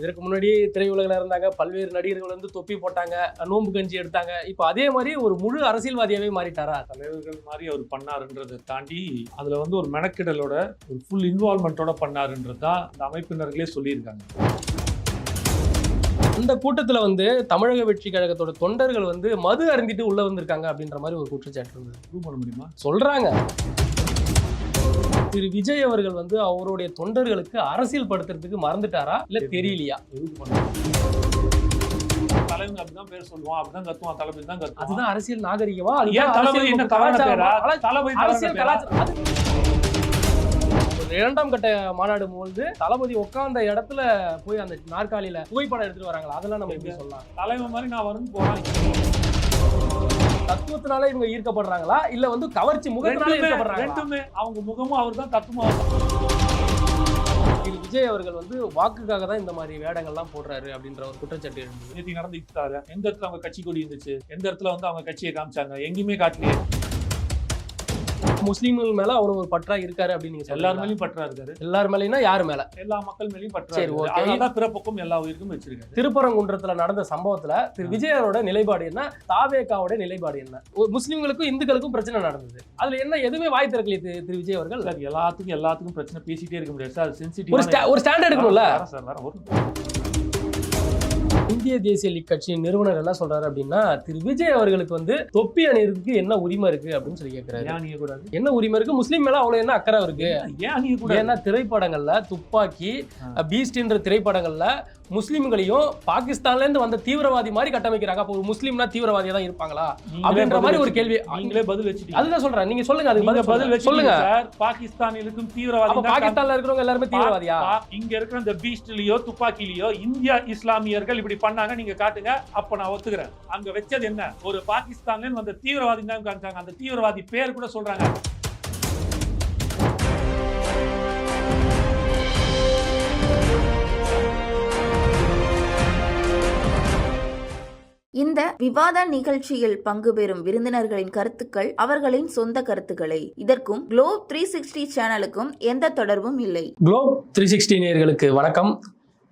இதற்கு முன்னாடி திரையுலகில் இருந்தாங்க. பல்வேறு நடிகர்கள் வந்து தொப்பி போட்டாங்க. நோன்பு கஞ்சி எடுத்தாங்க. இப்போ அதே மாதிரி ஒரு முழு அரசியல்வாதியாவே மாறிட்டாரா? தலைவர்கள் மாதிரி அவர் பண்ணாருன்றதை தாண்டி அதுல வந்து ஒரு மெனக்கிடலோட ஒரு ஃபுல் இன்வால்மெண்ட்டோட பண்ணாருன்றது தான் அந்த அமைப்பினர்களே சொல்லியிருக்காங்க. அந்த கூட்டத்துல வந்து தமிழக வெற்றி கழகத்தோட தொண்டர்கள் வந்து மது அருந்திட்டு உள்ள வந்திருக்காங்க அப்படின்ற மாதிரி ஒரு குற்றச்சாட்டு இருந்தது. ப்ரூவ் பண்ண முடியுமா சொல்றாங்க. திரு விஜய் அவர்கள் வந்து அவருடைய தொண்டர்களுக்கு அரசியல் படுத்துறதுக்கு மறந்துட்டாரா? இல்ல தெரியலையா? தலைவன் அப்படிதான் பேர் சொல்லுவான். அப்படிதான் கத்துவான். தளபதி தான் கத்துவான். அதுதான் அரசியல் நாகரிகமா? ஏன் தளபதி என்ன அரசியல் கலாச்சாரமா? தளபதி அரசியல் இரண்டாம் கட்ட மாநாடு போது தளபதி உட்கார்ந்த இடத்துல போய் அந்த நாற்காலியில புகைப்படம் எடுத்துட்டு வராங்களா? அதெல்லாம் நம்ம எப்படி சொல்லலாம்? தலைவன் மாதிரி நான் வரணும் போறேன். தத்துவத்தினால இவங்க ஈர்க்கப்படுறாங்களா? இல்ல வந்து கவர்ச்சி முகத்தினால ரெண்டுமே அவங்க முகமும் அவர் தான் தத்துவம் திரு விஜய் அவர்கள் வந்து வாக்குக்காக தான் இந்த மாதிரி வேடங்கள்லாம் போடுறாரு அப்படின்ற ஒரு குற்றச்சாட்டு இருந்தது நேற்று நடந்துக்கிட்டாரு எந்த இடத்துல அவங்க கட்சி கொடி இருந்துச்சு எந்த இடத்துல வந்து அவங்க கட்சியை காமிச்சாங்க எங்கேயுமே காட்டலையே. முஸ்லீம்கள் மேல அவர் ஒரு பற்றா இருக்காரு அப்படின்னு நீங்க எல்லார் மேலயும் பற்றா இருக்காரு. எல்லார் மேலனா யாரு மேல? எல்லா மக்கள் மேலயும் பற்றா சரி. அதனால பிறப்புக்கும் எல்லா உயிருக்கும் வச்சிருக்காரு. திருப்பரங்குன்றத்துல நடந்த சம்பவத்துல திரு விஜயோட நிலைப்பாடு என்ன? தாவேகாவோட நிலைப்பாடு என்ன? முஸ்லிம்களுக்கும் இந்துக்களுக்கும் பிரச்சனை நடந்தது. அதுல என்ன எதுவுமே வாய் திறக்கலையே திரு- விஜய் அவர்கள்? எல்லாத்துக்கும் எல்லாத்துக்கும் பிரச்சனை பேசிட்டே இருக்க முடியாது சார். சென்சிட்டிவ் ஒரு ஸ்டாண்ட் எடுக்கணும்ல? சார் இந்திய தேசிய லீக் கட்சியின் நிறுவனர் என்ன சொல்றாரு அப்படின்னா திரு விஜய் அவர்களுக்கு வந்து தொப்பி அணியறதுக்கு என்ன உரிமை இருக்கு அப்படின்னு சொல்லி அணிய கூடாது என்ன உரிமை இருக்கு? முஸ்லீம் மேல அவ்வளவு என்ன அக்கறை இருக்கு? ஏன் ஏன்னா திரைப்படங்கள்ல துப்பாக்கி. பீஸ்ட்ன்ற திரைப்படங்கள்ல முஸ்லிம்களையும் பாகிஸ்தான்ல இருந்து வந்த தீவிரவாதி மாதிரி கட்டமைக்கிறாங்க. அப்போ ஒரு முஸ்லீம்னா தீவிரவாதியா தான் இருப்பாங்களா? அப்படின்ற மாதிரி ஒரு. கேள்வி. நீங்களே பதில் வச்சுட்டீங்க. அதுதான் சொல்றேன். நீங்க சொல்லுங்க அதுக்கு பதில் சொல்லுங்க. பாகிஸ்தானிலுக்கும் தீவிரவாதி பாகிஸ்தான்ல இருக்கிறவங்க எல்லாருமே தீவிரவாதியா? இங்க இருக்கிற இந்த பீஸ்ட்லயோ துப்பாக்கிலயோ இந்தியா இஸ்லாமியர்கள் இப்படி பண்ணாங்க நீங்க காட்டுங்க அப்ப நான் ஒத்துக்கிறேன். அங்க வச்சது என்ன? ஒரு பாகிஸ்தான்ல வந்த தீவிரவாதி தான் காமிச்சாங்க. அந்த தீவிரவாதி பேர் கூட சொல்றாங்க. இந்த விவாத நிகழ்ச்சியில் பங்கு பெறும் விருந்தினர்களின் கருத்துக்கள் அவர்களின் சொந்த கருத்துக்களே. இதற்கும் குளோப் த்ரீ சிக்ஸ்டி சேனலுக்கும் எந்த தொடர்பும் இல்லை. குளோப் த்ரீ சிக்ஸ்டி நேயர்களுக்கு வணக்கம்.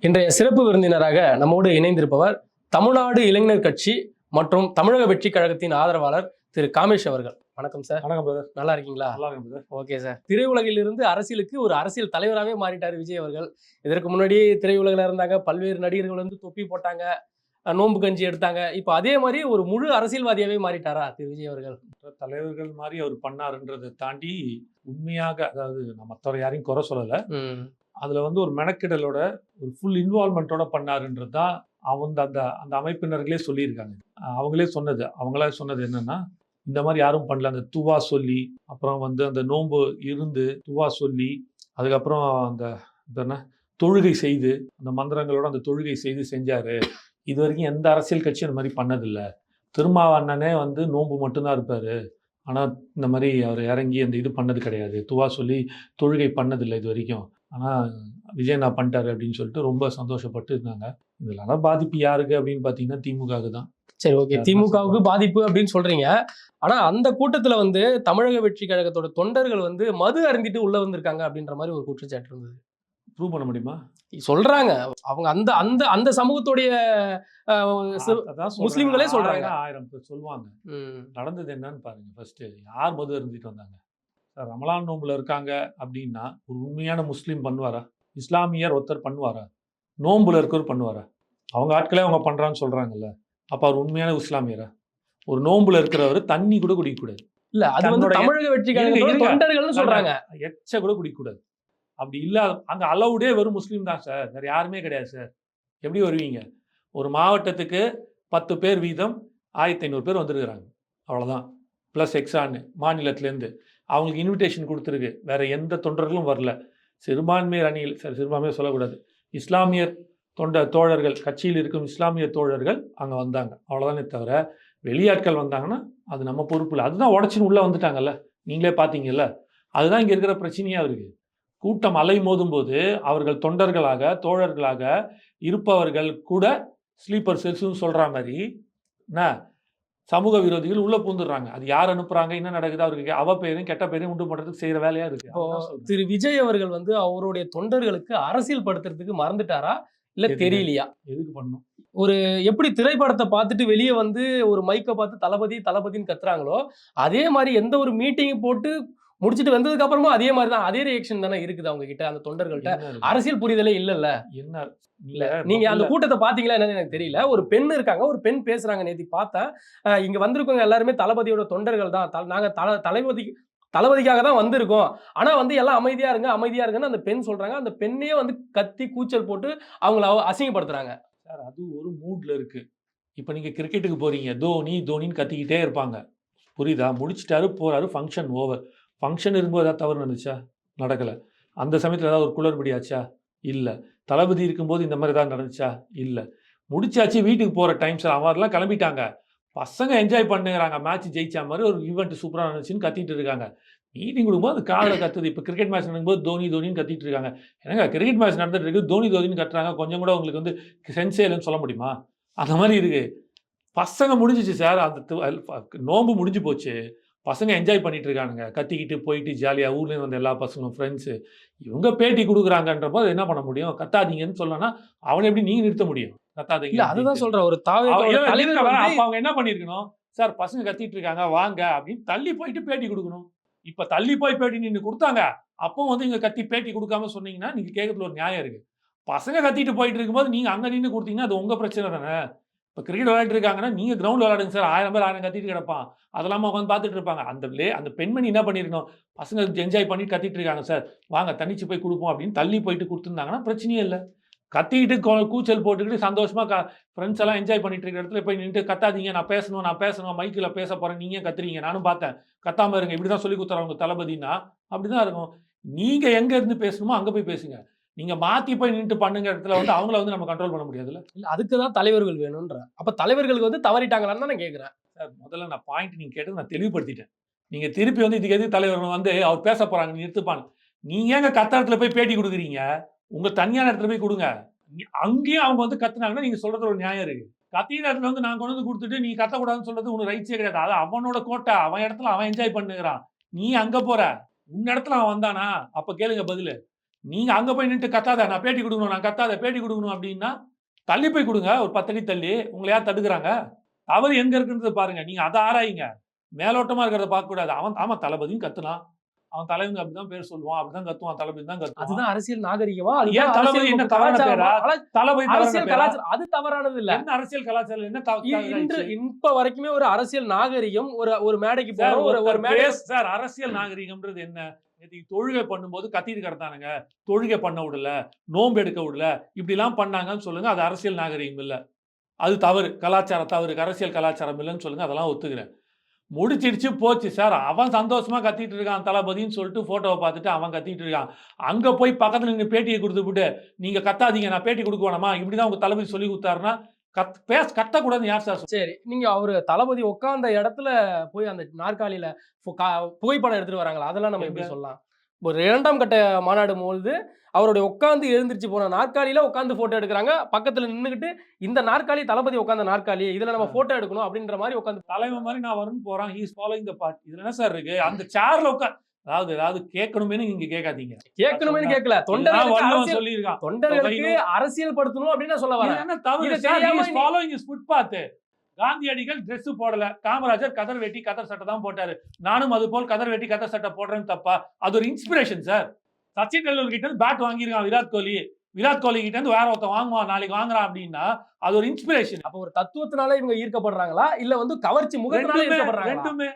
இன்றைய சிறப்பு விருந்தினராக நம்மோடு இணைந்திருப்பவர் தமிழ்நாடு இளைஞர் கட்சி மற்றும் தமிழக வெற்றி கழகத்தின் ஆதரவாளர் திரு காமேஷ் அவர்கள். வணக்கம் சார் வணக்கம் பிரதர் நல்லா இருக்கீங்களா? நல்லா இருக்கு brother. ஓகே சார் திரையுலகிலிருந்து அரசியலுக்கு ஒரு அரசியல் தலைவராகவே மாறிட்டார் விஜய் அவர்கள். இதற்கு முன்னாடி திரையுலகில் இருந்தாங்க பல்வேறு நடிகர்கள் வந்து தொப்பி போட்டாங்க நோன்பு கஞ்சி எடுத்தாங்க. இப்போ அதே மாதிரி ஒரு முழு அரசியல்வாதியாவே மாறிட்டாரா திரு விஜய் அவர்கள்? தலைவர்கள் மாதிரி அவர் பண்ணாருன்றதை தாண்டி உண்மையாக அதாவது நான் மற்றவரை யாரையும் குறை சொல்லல. அதில் வந்து ஒரு மெனக்கிடலோட ஒரு ஃபுல் இன்வால்மெண்ட்டோட பண்ணாருன்றது தான் அவங்க அந்த அந்த அமைப்பினர்களே சொல்லியிருக்காங்க. அவங்களே சொன்னது. அவங்களே சொன்னது என்னென்னா இந்த மாதிரி யாரும் பண்ணல. அந்த துவா சொல்லி அப்புறம் வந்து அந்த நோன்பு இருந்து துவா சொல்லி அதுக்கப்புறம் அந்த இது என்ன தொழுகை செய்து அந்த மந்திரங்களோட அந்த தொழுகை செய்து செஞ்சாரு. இது வரைக்கும் எந்த அரசியல் கட்சியும் இந்த மாதிரி பண்ணதில்லை. திருமாவண்ணனே வந்து நோன்பு மட்டும்தான் இருப்பார். ஆனால் இந்த மாதிரி அவர் இறங்கி அந்த இது பண்ணது கிடையாது. துவா சொல்லி தொழுகை பண்ணதில்லை இது வரைக்கும். ஆனா விஜய் நான் பண்ணிட்டாரு அப்படின்னு சொல்லிட்டு ரொம்ப சந்தோஷப்பட்டு இருந்தாங்க. இதனால பாதிப்பு யாருக்கு அப்படின்னு பார்த்தீங்கன்னா திமுகவுக்கு தான். சரி ஓகே. திமுகவுக்கு பாதிப்பு? அப்படின்னு சொல்றீங்க. ஆனா அந்த கூட்டத்துல வந்து தமிழக வெற்றி கழகத்தோட தொண்டர்கள் வந்து மது அருந்திட்டு உள்ள வந்திருக்காங்க அப்படின்ற மாதிரி ஒரு குற்றச்சாட்டு இருந்தது. ப்ரூவ் பண்ண முடியுமா? சொல்றாங்க. அவங்க அந்த அந்த அந்த சமூகத்துடைய. முஸ்லிம்களே சொல்றாங்க. ஆயிரம் பேர் சொல்லுவாங்க. நடந்தது என்னன்னு பாருங்க ஃபர்ஸ்ட் யார் மது இருந்துட்டு வந்தாங்க? சார் ரமலான் நோம்புல இருக்காங்க அப்படின்னா ஒரு உண்மையான முஸ்லீம் பண்ணுவாரா? இஸ்லாமியர் ஒருத்தர் பண்ணுவாரா? நோம்புல இருக்கவர் பண்ணுவாரா? அவங்க ஆட்களே அவங்க பண்றான்னு சொல்றாங்கல்ல. அப்ப அவர் உண்மையான இஸ்லாமியரா? ஒரு நோம்புல இருக்கிறவர் தண்ணி கூட குடிக்கக்கூடாது இல்ல அது வந்து தமிழக வெற்றி இருங்க, கழகத்தோட இருங்க. தொண்டர்கள்னு சொல்றாங்க. எச்ச கூட குடிக்கக்கூடாது அப்படி இல்ல அங்க அலவுடே வெறும் முஸ்லீம் தான் சார். வேற யாருமே கிடையாது சார். எப்படி வருவீங்க? ஒரு மாவட்டத்துக்கு பத்து பேர் வீதம் ஆயிரத்தி ஐநூறு பேர் வந்திருக்கிறாங்க. அவ்வளவுதான். ப்ளஸ் எக்ஸான்னு மாநிலத்திலேருந்து. அவங்களுக்கு இன்விடேஷன் கொடுத்துருக்கு. வேறு எந்த தொண்டர்களும் வரல. சிறுபான்மையர் அணியில் சரி சிறுபான்மையை சொல்லக்கூடாது. இஸ்லாமியர் தொண்ட தோழர்கள் கட்சியில் இருக்கும் இஸ்லாமிய தோழர்கள் அங்கே வந்தாங்க. அவ்வளோதானே தவிர வெளியாட்கள் வந்தாங்கன்னா அது நம்ம பொறுப்பு இல்லை. அதுதான் உடச்சின்னு உள்ளே வந்துட்டாங்கல்ல. நீங்களே பார்த்தீங்கல்ல அதுதான் இங்கே இருக்கிற பிரச்சனையாக இருக்குது கூட்டம் அலை மோதும்போது அவர்கள் தொண்டர்களாக தோழர்களாக இருப்பவர்கள் கூட ஸ்லீப்பர் செல்ஸுன்னு சொல்கிற மாதிரி என்ன? சமூக விரோதிகள் உள்ள பூந்துடுறாங்க அது யார் அனுப்புறாங்க என்ன நடக்குது அவருக்கு அவ பேரையும் கெட்ட பேரையும் உண்டு பண்றதுக்கு செய்யற வேலையா இருக்கு. திரு விஜய் அவர்கள் வந்து அவருடைய தொண்டர்களுக்கு அரசியல் படுத்துறதுக்கு மறந்துட்டாரா? இல்ல? தெரியலையா? எதுக்கு பண்ணணும்? எப்படி திரைப்படத்தை பார்த்துட்டு வெளியே வந்து ஒரு மைக்கை பார்த்து தளபதி தளபதின்னு கத்துறாங்களோ அதே மாதிரி எந்த ஒரு மீட்டிங் போட்டு முடிச்சிட்டு வந்ததுக்கு அப்புறமா அதே மாதிரி தான் அதே ரியாக்ஷன் தானே இருக்குது அவங்க கிட்ட அந்த தொண்டர்கள்ட்ட? அரசியல் புரிதலே இல்லல்ல. என்ன? இல்ல நீங்க அந்த கூட்டத்தை பாத்தீங்களா என்னன்னு எனக்கு தெரியல. ஒரு பெண் இருக்காங்க ஒரு பெண் பேசுறாங்க நேத்தி பார்த்தேன் இங்க வந்திருக்கவங்க எல்லாருமே தளபதியோட தொண்டர்கள் தான். தல- நாங்க தல தளபதி தளபதிக்காக தான் வந்திருக்கோம். ஆனா வந்து எல்லாம் அமைதியா இருங்க அமைதியா இருங்கன்னு அந்த பெண் சொல்றாங்க. அந்த பெண்ணே வந்து கத்தி கூச்சல் போட்டு அவங்கள அவ- அசிங்கப்படுத்துறாங்க. சார் அது ஒரு மூட்ல இருக்கு. இப்போ நீங்க கிரிக்கெட்டுக்கு போறீங்க. தோனி தோனின்னு கத்திக்கிட்டே இருப்பாங்க. புரியுதா? முடிச்சிட்டாரு போறாரு ஃபங்க்ஷன் ஓவர் ஃபங்க்ஷன் இருக்கும்போது ஏதாவது தவறு நடந்துச்சா? நடக்கலை. அந்த சமயத்தில் ஏதாவது ஒரு குளறுபடி ஆச்சா? இல்லை. தளபதி இருக்கும்போது இந்த மாதிரி ஏதாவது நடந்துச்சா? இல்லை. முடிச்சாச்சு வீட்டுக்கு போகிற டைம் சார் அவரெல்லாம் கிளம்பிட்டாங்க. பசங்க என்ஜாய் பண்ணுறாங்க மேட்ச் ஜெயிச்ச மாதிரி ஒரு ஈவெண்ட் சூப்பராக நடந்துச்சுன்னு கத்திட்டு இருக்காங்க. மீட்டிங் கொடுக்கும்போது அது காதில் கத்துது. இப்போ கிரிக்கெட் மேட்ச் நடக்கும்போது தோனி தோனின்னு கத்திட்டு இருக்காங்க. என்னங்க கிரிக்கெட் மேட்ச் நடந்துட்டு இருக்கு. தோனி தோனின்னு கத்துறாங்க. கொஞ்சம் கூட உங்களுக்கு வந்து சென்ஸே இல்லைன்னு சொல்ல முடியுமா? அந்த மாதிரி இருக்கு. பசங்க முடிஞ்சிச்சு சார் அந்த நோம்பு முடிஞ்சு போச்சு. பசங்க என்ஜாய் பண்ணிட்டு இருக்கானுங்க கத்திக்கிட்டு போயிட்டு ஜாலியாக ஊர்லேருந்து வந்த எல்லா பசங்களும் ஃப்ரெண்ட்ஸு இவங்க பேட்டி கொடுக்குறாங்கன்ற போது என்ன பண்ண முடியும்? கத்தாதீங்கன்னு சொல்லனா அவனை எப்படி நீங்க நிறுத்த முடியும்? கத்தாதீங்க இல்ல அதுதான். சொல்றேன். ஒரு அவங்க என்ன பண்ணிருக்கணும்? சார் பசங்க கத்திட்டு இருக்காங்க வாங்க அப்படின்னு தள்ளி போயிட்டு பேட்டி கொடுக்கணும். இப்ப தள்ளி போய் பேட்டி நின்று கொடுத்தாங்க. அப்போ வந்து இங்க கத்தி பேட்டி கொடுக்காம சொன்னீங்கன்னா நீங்க கேட்கறதுல ஒரு நியாயம் இருக்கு. பசங்க கத்திட்டு போயிட்டு இருக்கும்போது நீங்க அங்க நின்று கொடுத்தீங்கன்னா அது உங்க பிரச்சனை தானே? இப்போ கிரிக்கெட் விளையாட்டு இருக்காங்கன்னா நீங்கள் கிரவுண்ட் விளையாடுங்க சார் ஆயிரம் பேர் ஆயிரம் கத்திட்டு கிடப்பான். அதெல்லாம் உட்காந்து பார்த்துட்டு இருப்பாங்க. அந்த லே அந்த பெண்மணி என்ன பண்ணியிருக்கணும் பசங்க என்ஜாய் பண்ணி கத்திட்டு இருக்காங்க சார் வாங்க தனிச்சு போய் கொடுப்போம் அப்படின்னு தள்ளி போயிட்டு கொடுத்துருந்தாங்கன்னா பிரச்சனையே இல்லை. கத்திக்கிட்டு கூச்சல் போட்டுக்கிட்டு சந்தோஷமாக க ஃப்ரெண்ட்ஸ் எல்லாம் என்ஜாய் பண்ணிட்டு இருக்கிற இடத்துல போய் நின்று கத்தாதீங்க. நான் பேசணும் நான் பேசணும். மைக்கில் பேச போகிறேன் நீங்கள் கத்துறீங்க? நானும் பார்த்தேன் கத்தாமல் இருங்க. இப்படி தான் சொல்லி கொடுத்துறவங்க தளபதினா அப்படிதான் இருக்கும். நீங்கள் எங்கே இருந்து பேசணுமோ அங்கே போய் பேசுங்க. நீங்க மாத்தி போய் நின்று பண்ணுங்க இடத்துல வந்து அவங்கள வந்து நம்ம கண்ட்ரோல் பண்ண முடியாதுல்ல? இல்ல அதுக்கு தான் தலைவர்கள் வேணும்ன்ற. அப்ப தலைவர்களுக்கு வந்து தவறிட்டாங்களான்னு தான் நான் கேக்குறேன். சார் முதல்ல நான் பாயிண்ட் நீங்க கேட்டது நான் தெளிவுபடுத்திட்டேன். நீங்க திருப்பி வந்து இதுக்கு எதிர்த்து தலைவர் வந்து அவர் பேச போறாங்க நிறுத்துப்பாங்க நீங்க ஏங்க கத்தாரத்துல போய் பேட்டி கொடுக்குறீங்க? உங்க தனியான இடத்துல போய் கொடுங்க. அங்கேயும் அவங்க வந்து கத்துனாங்கன்னா நீங்க சொல்றது ஒரு நியாயம் இருக்கு. கத்தின இடத்துல வந்து நான் கொண்டு வந்து கொடுத்துட்டு நீ கத்தக்கூடாதுன்னு சொல்றது உனக்கு ரைட்ஸே கிடையாது. அது அவனோட கோட்டை. அவன் இடத்துல அவன் என்ஜாய் பண்ணுகிறான். நீ அங்க போற. உன் இடத்துல அவன் வந்தானா? அப்ப கேளுங்க பதிலு. நீங்க அங்க போய் நின்று கத்தாத நான் பேட்டி கொடுக்கணும் நான் கத்தாத பேட்டி கொடுக்கணும் அப்படின்னா தள்ளி போய் கொடுங்க ஒரு பத்தடி தள்ளி உங்களை யார் தடுக்கிறாங்க? தவறு எங்க இருக்குன்றத பாருங்க நீங்க அதை ஆராயுங்க. மேலோட்டமா இருக்கிறத பார்க்க கூடாது அவன் ஆமா தளபதியும் கத்துனான். அவன் தலைவங்க அப்படிதான் பேர் சொல்லுவான் அப்படிதான் கத்துவான் தளபதி தான் கத்துவான். அதுதான் அரசியல் நாகரிகமா ஏன் தளபதி என்ன தவறான? பேரா? தளபதி அரசியல்? கலாச்சாரம் அது தவறானது இல்ல. என்ன அரசியல் கலாச்சாரம்? என்ன இன்று? இப்ப வரைக்குமே ஒரு அரசியல் நாகரிகம் ஒரு ஒரு மேடைக்கு போறோம் ஒரு ஒரு சார் அரசியல் நாகரிகம்ன்றது என்ன? நேற்று தொழுகை பண்ணும்போது கத்திட்டு கிடத்தானுங்க தொழுகை பண்ண விடல நோன்பு எடுக்க விடல இப்படிலாம் பண்ணாங்கன்னு சொல்லுங்க அது அரசியல் நாகரிகம் இல்லை. அது தவறு கலாச்சார தவறு அரசியல் கலாச்சாரம் இல்லைன்னு சொல்லுங்க அதெல்லாம் ஒத்துக்கிறேன். முடிச்சிடுச்சு போச்சு சார். அவன் சந்தோஷமா கத்திட்டு இருக்கான் தளபதின்னு சொல்லிட்டு போட்டோவை பார்த்துட்டு அவன் கத்திட்டு இருக்கான். அங்க போய் பக்கத்துல நின்று பேட்டியை கொடுத்துவிட்டு நீங்க கத்தாதீங்க நான் பேட்டி கொடுக்க வேணாமா? இப்படிதான் உங்க தளபதி சொல்லி கொடுத்தாருன்னா கத் பேச கத்தக்கூடாதுன்னு யார் சார் சரி நீங்க அவரு தளபதி உட்கார்ந்த இடத்துல போய் அந்த நாற்காலியில புகைப்படம் எடுத்துட்டு வராங்களா? அதெல்லாம் நம்ம எப்படி? சொல்லலாம்? ஒரு இரண்டாம் கட்ட மாநாடு பொழுது அவருடைய உட்கார்ந்து எழுந்திருச்சு போன நாற்காலியில உட்கார்ந்து போட்டோ எடுக்கிறாங்க. பக்கத்துல நின்னுகிட்டு இந்த நாற்காலி தளபதி உட்கார்ந்த நாற்காலி இதுல நம்ம போட்டோ எடுக்கணும் அப்படின்ற மாதிரி உட்கார்ந்து தலைவன் மாதிரி நான் வரணும் போறான். ஹீஸ் ஃபாலோயிங் த பார்ட் இதுல என்ன சார் இருக்கு? அந்த சேர்ல உட்கா அதாவது ஏதாவது கேட்கணுமே நீங்க கேட்காதீங்க. கேட்கணும்னு கேட்கல. அரசியல் சொல்லியிருக்கான். தொண்டர்களுக்கு அரசியல் படுத்தணும் அப்படின்னு சொல்ல வரேன். ஃபாலோயிங் இஸ் ஃபுட்பாத் காந்தியடிகள் Dress போடல. காமராஜர் கதர் வெட்டி கதர் சட்டை தான் போட்டாரு. நானும் அது போல் கதர் வெட்டி கதர் சட்டை போடுறேன்னு தப்பா? அது ஒரு இன்ஸ்பிரேஷன் சார் சச்சின் டெண்டுல்கர் கிட்ட இருந்து பேட் வாங்கியிருக்கான் விராட் கோலி. விராட் கோலி கிட்ட இருந்து வேற ஒருத்தன் வாங்குவான் நாளைக்கு வாங்குறான் அப்படின்னா அது ஒரு இன்ஸ்பிரேஷன் அப்ப ஒரு தத்துவத்தினால இவங்க ஈர்க்கப்படுறாங்களா? இல்ல வந்து கவர்ச்சி முகத்தினால ரெண்டுமே ஈர்க்கப்படுறாங்களா? ரெண்டுமே.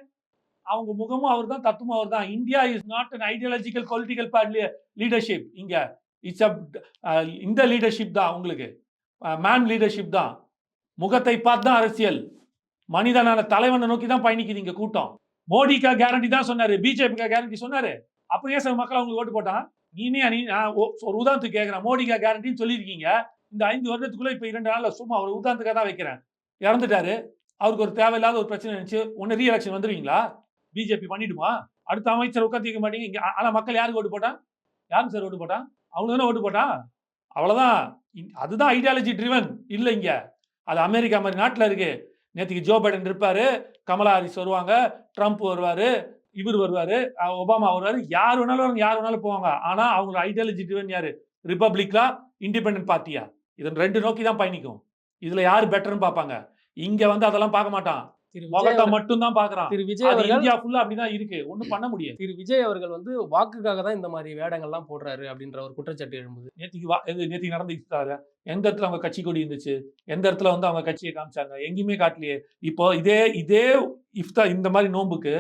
அவங்க முகமும் அவர் uh, தான் தத்துவம் அவர் தான் India is not an ideological political party leadership இங்க இட்ஸ் அ இந்த லீடர்ஷிப் தான் உங்களுக்கு மேன் uh, லீடர்ஷிப் தான். முகத்தை பார்த்து தான் அரசியல். மனிதனான தலைவனை நோக்கி தான் பயணிக்குது இங்க கூட்டம். மோடிக்கா கேரண்டி தான் சொன்னாரு பிஜேபிக்கா கேரண்டி சொன்னாரு. அப்புறம் ஏன் சார் மக்கள் அவங்களுக்கு ஓட்டு போட்டான்? நீனே நீ நான் ஒரு உதாரணத்துக்கு கேட்குறேன் மோடிக்கா கேரண்டின்னு சொல்லியிருக்கீங்க. இந்த ஐந்து வருடத்துக்குள்ள இப்போ இரண்டு நாள்ல சும்மா ஒரு உதாரணத்துக்காக தான் வைக்கிறேன். இறந்துட்டாரு. அவருக்கு ஒரு தேவையில்லாத ஒரு பிரச்சனை இருந்துச்சு. ஒன்று ரீஎலெக்ஷன் வந்துருவீங்களா? பிஜேபி பண்ணிடுமா? அடுத்த அமைச்சர் உட்காந்து மாட்டீங்க. இங்கே ஆனால் மக்கள் யாருக்கு ஓட்டு போட்டான் யாருக்கு சார் ஓட்டு போட்டான் அவங்க தானே ஓட்டு போட்டான் அவ்வளோதான் அதுதான் ஐடியாலஜி ட்ரிவன் இல்லை இங்கே. அது அமெரிக்கா மாதிரி நாட்டில் இருக்கு. நேற்றுக்கு ஜோ பைடன் இருப்பார். கமலா ஹாரிஸ் வருவாங்க. ட்ரம்ப் வருவார். இவர் வருவார். ஒபாமா வருவார். யார் வேணாலும் வருவாங்க, யார் வேணாலும் போவாங்க. ஆனால் அவங்களோட ஐடியாலஜி ட்ரிவன் யார்? ரிப்பப்ளிக்கா இண்டிபெண்டன்ட் பார்ட்டியா இதன் ரெண்டு நோக்கி தான் பயணிக்கும். இதில் யார் பெட்டர்னு பார்ப்பாங்க. இங்கே வந்து அதெல்லாம் பார்க்க மாட்டான். முகத்தை மட்டும் தான் பாக்குறான் திரு விஜய் அவர்கள் இந்தியா ஃபுல்லா அப்படிதான் இருக்கு. ஒண்ணும் பண்ண முடியாது. திரு விஜய் அவர்கள் வந்து வாக்குக்காக தான் இந்த மாதிரி வேடங்கள்லாம் போடுறாரு அப்படின்ற ஒரு குற்றச்சாட்டு எழும்புது. நேத்திக்கு வா நேத்திக்கு நடந்துச்சு எந்த இடத்துல அவங்க கட்சி கொடி இருந்துச்சு? எந்த இடத்துல வந்து அவங்க கட்சியை காமிச்சாங்க? எங்கேயுமே காட்டலையே. இப்போ இதே இதே இஃப்தா இந்த மாதிரி நோன்புக்கு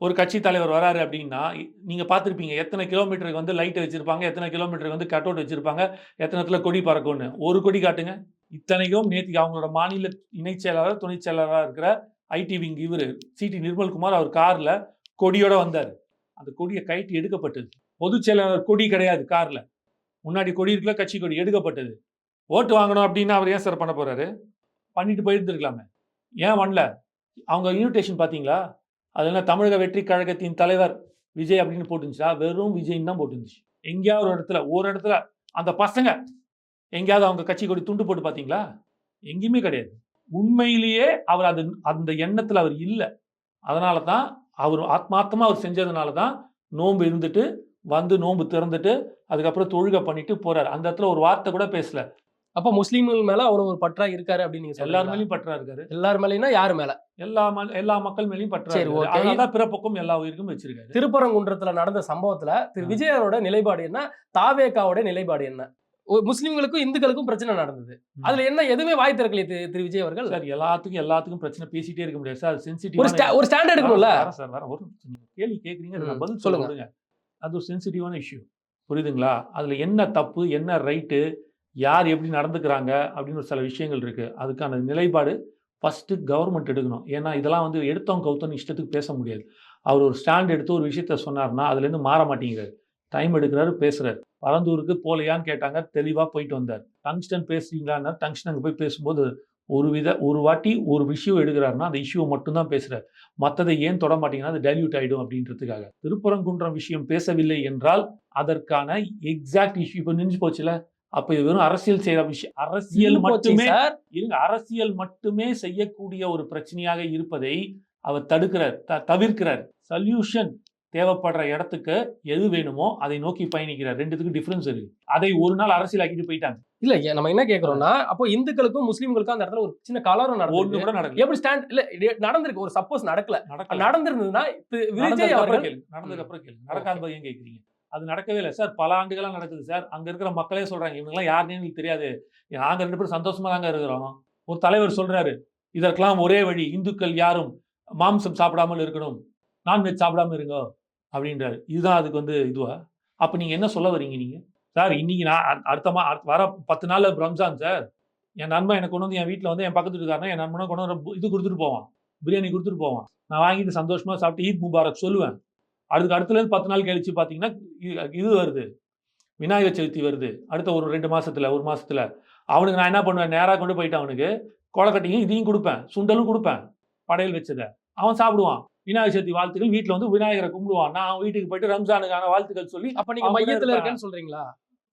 ஒரு கட்சி தலைவர் வராரு அப்படின்னா நீங்க பார்த்திருப்பீங்க எத்தனை கிலோமீட்டருக்கு வந்து லைட் வச்சிருப்பாங்க எத்தனை கிலோமீட்டருக்கு வந்து கட் அவுட் வச்சிருப்பாங்க எத்தனை இடத்துல கொடி பறக்கும்னு. ஒரு கொடி காட்டுங்க. இத்தனைக்கும் நேற்று அவங்களோட மாநில இணைச் செயலாளர் துணை செயலாளராக இருக்கிற ஐடி விங் இவர் சிடி நிர்மல்குமார் அவர் காரில் கொடியோட வந்தார். அந்த கொடியை கைட்டு எடுக்கப்பட்டது. பொதுச் செயலாளர் கொடி கிடையாது காரில். முன்னாடி கொடி இருக்குல்ல கட்சி கொடி எடுக்கப்பட்டது. ஓட்டு வாங்கணும் அப்படின்னு அவர் ஏன் சார் பண்ண போகிறாரு பண்ணிட்டு போயிருந்துருக்கலாமே. ஏன் வரல அவங்க இன்விடேஷன் பார்த்தீங்களா? அதெல்லாம் தமிழக வெற்றி கழகத்தின் தலைவர் விஜய் அப்படின்னு போட்டுருந்துச்சா? வெறும் விஜய்ன்னு தான் போட்டுருந்துச்சு. எங்கேயாவது ஒரு இடத்துல ஒரு இடத்துல அந்த பசங்க எங்கேயாவது அவங்க கட்சி கொடி துண்டு போட்டு பார்த்தீங்களா? எங்கேயுமே கிடையாது. உண்மையிலேயே அவர் அது அந்த எண்ணத்தில் அவர் இல்லை. அதனால தான் அவர் ஆத்மார்த்தமாக அவர் செஞ்சதுனால தான் நோன்பு இருந்துட்டு வந்து நோன்பு திறந்துட்டு அதுக்கப்புறம் தொழுகை பண்ணிட்டு போறாரு. அந்த இடத்துல ஒரு வார்த்தை கூட பேசல. அப்ப முஸ்லீம்கள் மேல அவ்வளவு ஒரு பற்றா இருக்காரு அப்படின்னு நீங்க எல்லார் மேலயும் பற்றா இருக்காரு. எல்லார் மேலேனா யாரு மேல? எல்லா ம- எல்லா மக்கள் மேலயும் பற்றா. அதனால பிறப்புக்கும் எல்லா உயிருக்கும் வச்சிருக்காரு. திருப்பரங்குன்றத்துல நடந்த சம்பவத்துல திரு ஆ. விஜயோட நிலைப்பாடு என்ன? தாவேக்காவோட நிலைப்பாடு என்ன? முஸ்லிம்களுக்கும் இந்துக்களுக்கும் பிரச்சனை நடந்தது. அதுல என்ன எதுவுமே வாய் திறக்கலையே திரு- விஜய் அவர்கள்? சார் எல்லாத்துக்கும் எல்லாத்துக்கும் பிரச்சனை பேசிட்டே இருக்க முடியாது. சார் ஒரு சென்சிட்டிவ் ஸ்டா- ஒரு ஸ்டாண்ட் எடுக்கணும்ல? சார் வர ஒரு கேள்வி ம், பதில் சொல்லுங்க. அது ஒரு சென்சிட்டிவான இஷ்யூ புரியுதுங்களா? அதுல என்ன தப்பு என்ன ரைட்டு யார் எப்படி நடந்துக்கிறாங்க அப்படின்னு ஒரு சில விஷயங்கள் இருக்கு. அதுக்கான நிலைப்பாடு ஃபர்ஸ்ட் கவர்மெண்ட் எடுக்கணும். ஏன்னா இதெல்லாம் வந்து எடுத்தவங்க கவுத்தோன்னு இஷ்டத்துக்கு பேச முடியாது. அவர் ஒரு ஸ்டாண்ட் எடுத்து ஒரு விஷயத்த சொன்னார்னா அதுலேருந்து மாற மாட்டேங்கிறாரு. டைம் எடுக்கிறாரு பேசுறாரு. பரந்தூருக்கு போலையான்னு கேட்டாங்க. தெளிவாக போயிட்டு வந்தார். டங்ஸ்டன் பேசுறீங்களான்னா டங்ஸ்டன் அங்கே போய் பேசும்போது ஒரு வித ஒரு வாட்டி ஒரு விஷயம் எடுக்கிறாருன்னா அந்த இஷ்யூவை மட்டும்தான் பேசுறாரு. மற்றதை ஏன் தொட மாட்டீங்கன்னா அது டைல்யூட் ஆயிடும் அப்படின்றதுக்காக. திருப்பரங்குன்றம் விஷயம் பேசவில்லை என்றால் அதற்கான எக்ஸாக்ட் இஷ்யூ இப்போ நின்று போச்சுல. அப்ப இது வெறும் அரசியல் செய்யற விஷயம். அரசியல் மட்டுமே இருங்க அரசியல் மட்டுமே செய்யக்கூடிய ஒரு பிரச்சனையாக இருப்பதை அவர் தடுக்கிறார் தவிர்க்கிறார். சொல்யூஷன் தேவைப்படுற இடத்துக்கு எது வேணுமோ அதை நோக்கி பயணிக்கிறார். ரெண்டுத்துக்கும் டிஃபரன்ஸ் இருக்கு. அதை ஒரு நாள் அரசியல் ஆக்கிட்டு போயிட்டாங்க. இல்ல நம்ம என்ன கேக்குறோம்னா அப்போ இந்துக்களுக்கும் முஸ்லிம்களுக்கும் அந்த இடத்துல ஒரு சின்ன கலவரம் ஒண்ணு நடந்து கூட நடக்கல. எப்படி ஸ்டாண்ட் இல்ல நடந்திருக்கு. ஒரு சப்போஸ் நடக்கல. நடந்திருந்ததுன்னா திரு விஜய் அவர்கள் நடந்ததுக்கு அப்புறம் கேளுங்க நடக்காத ஏன் கேட்குறீங்க அது நடக்கவே இல்லை சார். பல ஆண்டுகளா நடக்குது சார். அங்க இருக்கிற மக்களே சொல்றாங்க இவங்கெல்லாம் யாருன்னு எங்களுக்கு தெரியாது. நாங்க ரெண்டு பேரும் சந்தோஷமா தாங்க இருக்கிறோம். ஒரு தலைவர் சொல்றாரு இதற்கெல்லாம் ஒரே வழி இந்துக்கள் யாரும் மாம்சம் சாப்பிடாமல் இருக்கணும். நான்வெஜ் சாப்பிடாம இருங்க. அப்படின்றாரு. இதுதான் அதுக்கு வந்து இதுவா? அப்போ நீங்கள் என்ன சொல்ல வரீங்க நீங்கள் சார் இன்னைக்கு நான் அ- அடுத்த மா வர பத்து நாள் ரம்ஜான் சார். என் நண்பன் எனக்கு கொண்டு வந்து என் வீட்டில் வந்து என் பக்கத்து இருக்காருன்னா என் நண்பனை கொண்டு வந்து இது கொடுத்துட்டு போவான். பிரியாணி கொடுத்துட்டு போவான். நான் வாங்கிட்டு சந்தோஷமாக சாப்பிட்டு ஈத் முபாரக் சொல்லுவேன். அதுக்கு அடுத்துலேருந்து பத்து நாள் கழிச்சு பார்த்தீங்கன்னா இது வருது. விநாயகர் சதுர்த்தி வருது. அடுத்த ஒரு ரெண்டு மாதத்தில் ஒரு மாதத்தில் அவனுக்கு நான் என்ன பண்ணுவேன்? நேராக கொண்டு போயிட்டு அவனுக்கு கொலக்கட்டையும் இதையும் கொடுப்பேன். சுண்டலும் கொடுப்பேன். படையல் வச்சதை. அவன் சாப்பிடுவான். விநாயகர் சதுர்த்தி வாழ்த்துக்கள். வீட்டில் வந்து விநாயகரை கும்பிடுவான். நான் வீட்டுக்கு போயிட்டு ரம்ஜானுக்கான வாழ்த்துக்கள் சொல்லி அப்ப நீங்க மையத்துல. இருக்கேன்னு சொல்றீங்களா?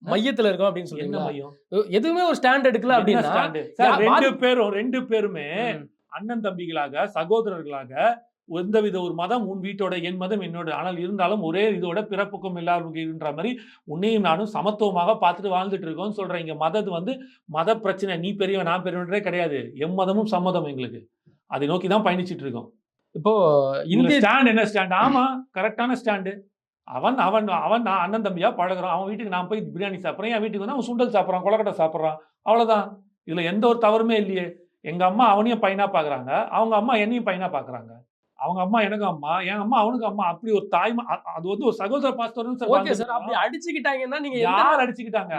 மையத்துல இருக்கோம் அப்படின்னு என்ன சொல்றீங்களா? மையம்? எதுவுமே ஒரு ஸ்டாண்ட் எடுக்கல அப்படின்னா ரெண்டு பேரும் ரெண்டு பேருமே. அண்ணன் தம்பிகளாக சகோதரர்களாக எந்தவித ஒரு மதம் உன் வீட்டோட என் மதம் என்னோட. ஆனால் இருந்தாலும் ஒரே இதோட பிறப்புக்கும் எல்லாருக்கும் இருன்ற மாதிரி உன்னையும் நானும் சமத்துவமாக பார்த்துட்டு வாழ்ந்துட்டு இருக்கோம்னு சொல்றேன். இங்க மதது வந்து மத பிரச்சனை. நீ பெரியவன் நான் பெரியவன்றே கிடையாது. எம் மதமும் சம்மதம் எங்களுக்கு. அதை நோக்கி தான் பயணிச்சிட்டு இருக்கோம். இப்போ இந்த இந்திய ஸ்டாண்ட் என்ன ஸ்டாண்ட் ஆமா கரெக்டான ஸ்டாண்டு அவன் அவன் அவன் நான் அண்ணன் தம்பியா பழகுறான். அவன் வீட்டுக்கு நான் போய் பிரியாணி சாப்பிட்றேன். என் வீட்டுக்கு வந்து அவன் சுண்டல் சாப்பிட்றான் கொலக்கட்டை சாப்பிட்றான். அவ்வளவுதான். இதுல எந்த ஒரு தவறுமே இல்லையே. எங்க அம்மா அவனையும் பையனா பாக்குறாங்க. அவங்க அம்மா என்னையும் பையனா பாக்குறாங்க. அவங்க அம்மா எனக்கு அம்மா என் அம்மா அவனுக்கு அம்மா. அப்படி ஒரு தாய்மா அ- அது வந்து ஒரு சகோதர பாஸ்தோர்னு சார் ஓகே சார் அப்படி அடிச்சுக்கிட்டாங்கன்னா நீங்க யார் அடிச்சுக்கிட்டாங்க.